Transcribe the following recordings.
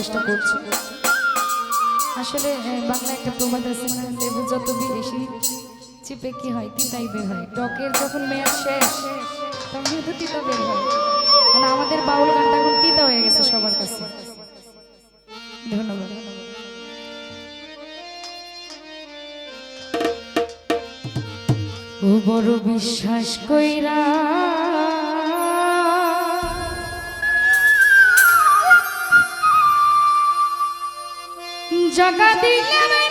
চেষ্টা করছি। আসলে বাংলা একটা প্রবাদ আছে না লেবু যত বেশি চিপে কি হয়, তিতাই বের হয়। টকের যখন মেয়াদ শেষ, তখন কিন্তু তিতা বের হয়। মানে আমাদের বাউল গানটা এখন তিতা হয়ে গেছে সবার কাছে। ধন্যবাদ। ও বড় বিশ্বাস কইরা জাগা দিলাম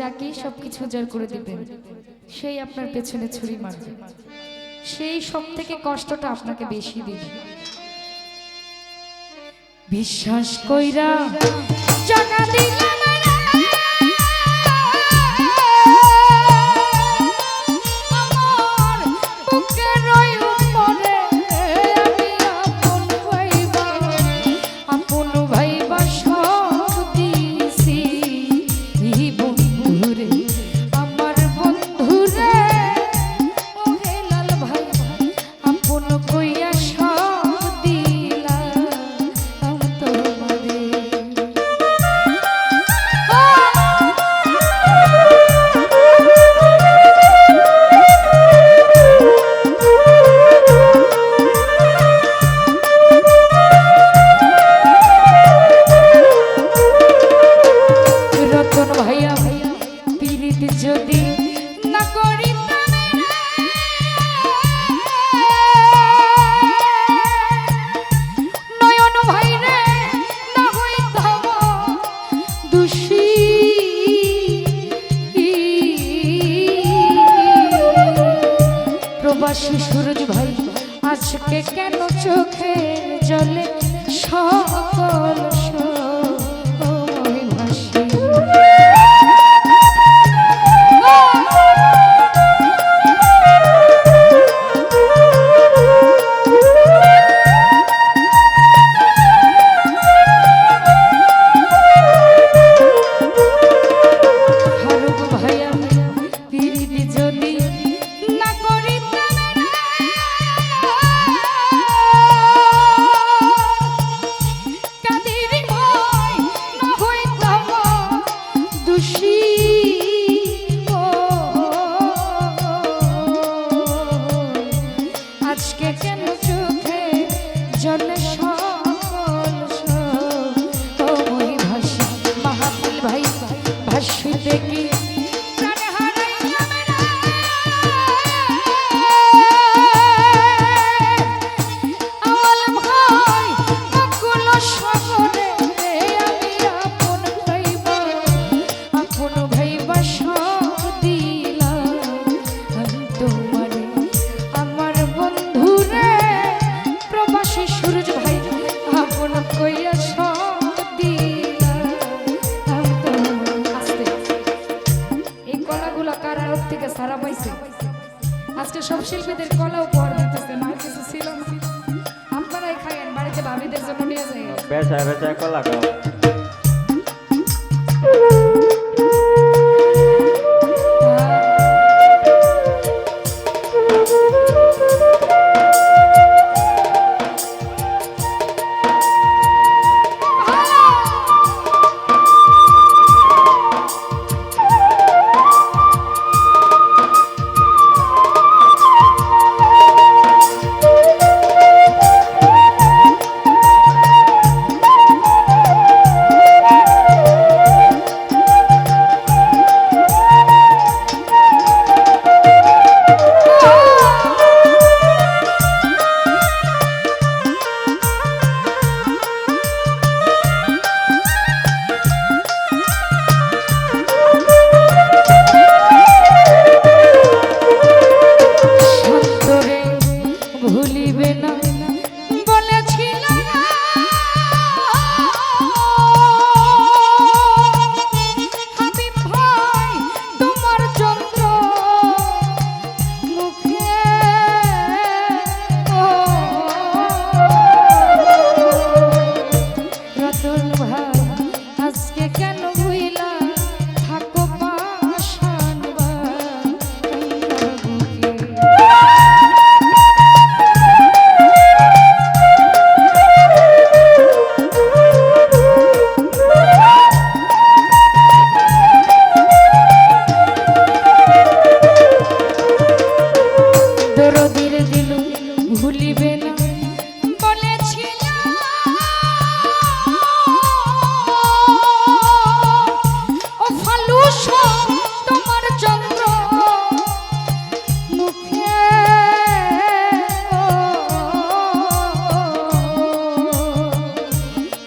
যাকে সব কিছু উজাড় করে দিবেন, সেই আপনার পেছনে ছুরি মারবে। সেই সব থেকে কষ্টটা আপনাকে বেশি দিবে। বিশ্বাস কইরা জানা দিলাম প্রবাসী সুরজ ভাই। আজকে কেন চোখে জলে সকল কার থেকে সারা পাইছে। আজকে সব শিল্পীদের কলাও পর দিতেছে না কিছু ছিল না। আপনারাই খাইয়েন, বাড়িতে ভাবিদের জন্য নিয়ে যাই বেচা বেচা কলা খাও।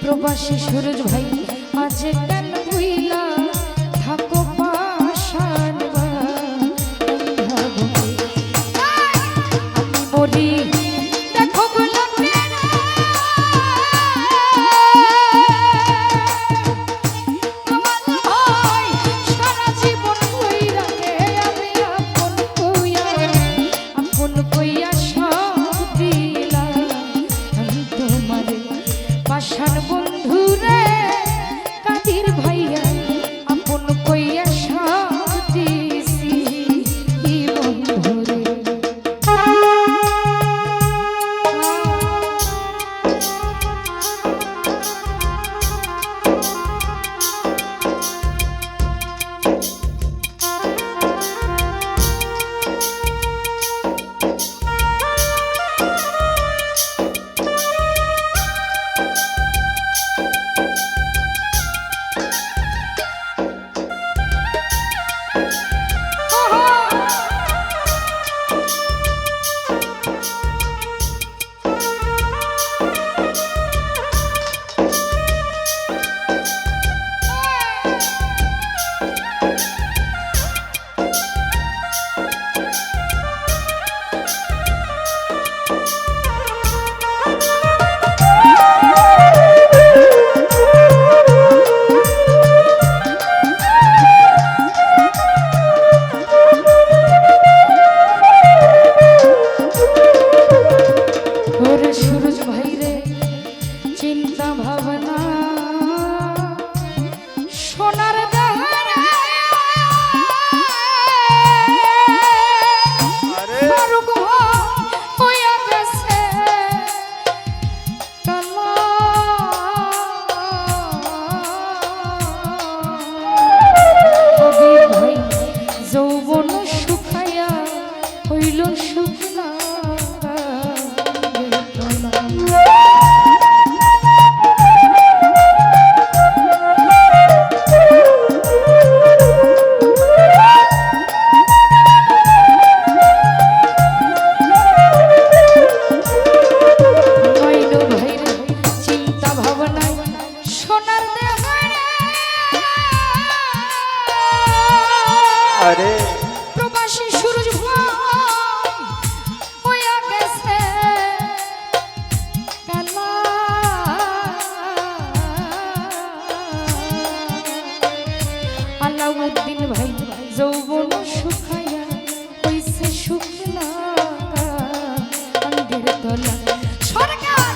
প্রবাসী সুরজ ভাই আছে আরে। প্রবাসী সূরজ হইয়া গেছে আলাউদ্দিন ভাই যৌবন শুকাইয়া হইছে শুকনা আন্দের তলা। সরকার